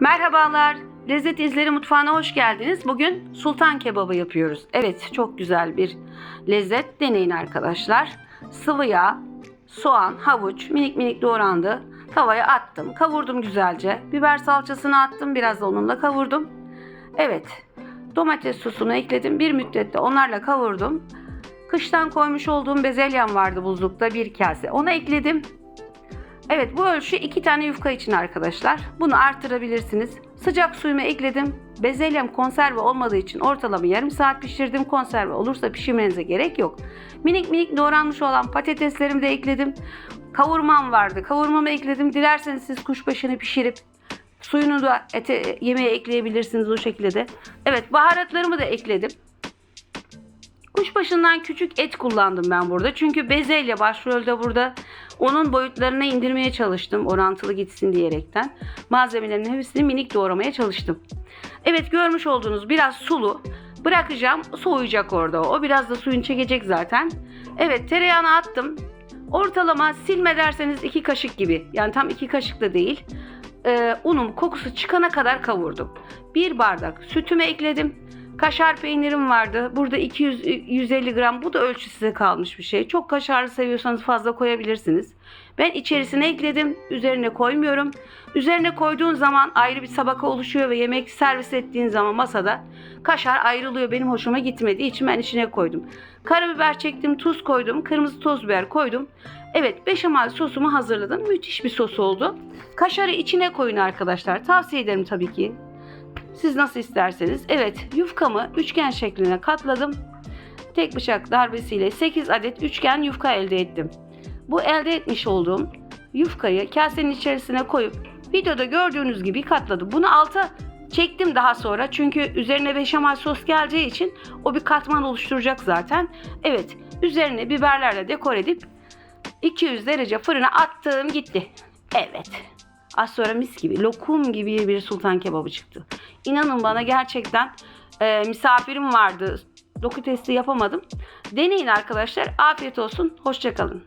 Merhabalar. Lezzet İzleri Mutfağı'na hoş geldiniz. Bugün sultan kebabı yapıyoruz. Evet, çok güzel bir lezzet. Deneyin arkadaşlar. Sıvı yağ, soğan, havuç minik minik doğrandı. Tavaya attım. Kavurdum güzelce. Biber salçasını attım. Biraz da onunla kavurdum. Evet. Domates sosunu ekledim. Bir müddet de onlarla kavurdum. Kıştan koymuş olduğum bezelyem vardı buzlukta bir kase. Onu ekledim. Evet bu ölçü iki tane yufka için arkadaşlar. Bunu artırabilirsiniz. Sıcak suyumu ekledim. Bezelyem konserve olmadığı için ortalama yarım saat pişirdim. Konserve olursa pişirmenize gerek yok. Minik minik doğranmış olan patateslerimi de ekledim. Kavurmam vardı. Kavurmamı ekledim. Dilerseniz siz kuşbaşını pişirip suyunu da ete, yemeğe ekleyebilirsiniz o şekilde de. Evet baharatlarımı da ekledim. Kuşbaşından küçük et kullandım ben burada. Çünkü bezelye başrolde burada. Onun boyutlarına indirmeye çalıştım. Orantılı gitsin diyerekten. Malzemelerin hepsini minik doğramaya çalıştım. Evet görmüş olduğunuz biraz sulu. Bırakacağım soğuyacak orada. O biraz da suyunu çekecek zaten. Evet tereyağını attım. Ortalama silme derseniz iki kaşık gibi. Yani tam iki kaşık da değil. Ee, unun kokusu çıkana kadar kavurdum. Bir bardak sütümü ekledim. Kaşar peynirim vardı. Burada 200 150 gram. Bu da ölçü size kalmış bir şey. Çok kaşarlı seviyorsanız fazla koyabilirsiniz. Ben içerisine ekledim. Üzerine koymuyorum. Üzerine koyduğun zaman ayrı bir tabaka oluşuyor ve yemek servis ettiğin zaman masada kaşar ayrılıyor. Benim hoşuma gitmediği için ben içine koydum. Karabiber çektim, tuz koydum, kırmızı toz biber koydum. Evet, beşamel sosumu hazırladım. Müthiş bir sos oldu. Kaşarı içine koyun arkadaşlar. Tavsiye ederim tabii ki. Siz nasıl isterseniz. Evet yufkamı üçgen şekline katladım. Tek bıçak darbesiyle 8 adet üçgen yufka elde ettim. Bu elde etmiş olduğum yufkayı kasenin içerisine koyup videoda gördüğünüz gibi katladım. Bunu alta çektim daha sonra çünkü üzerine beşamel sos geleceği için o bir katman oluşturacak zaten. Evet üzerine biberlerle dekor edip 200 derece fırına attım gitti. Evet. Az sonra mis gibi, lokum gibi bir sultan kebabı çıktı. İnanın bana gerçekten e, misafirim vardı. Doku testi yapamadım. Deneyin arkadaşlar. Afiyet olsun. Hoşçakalın.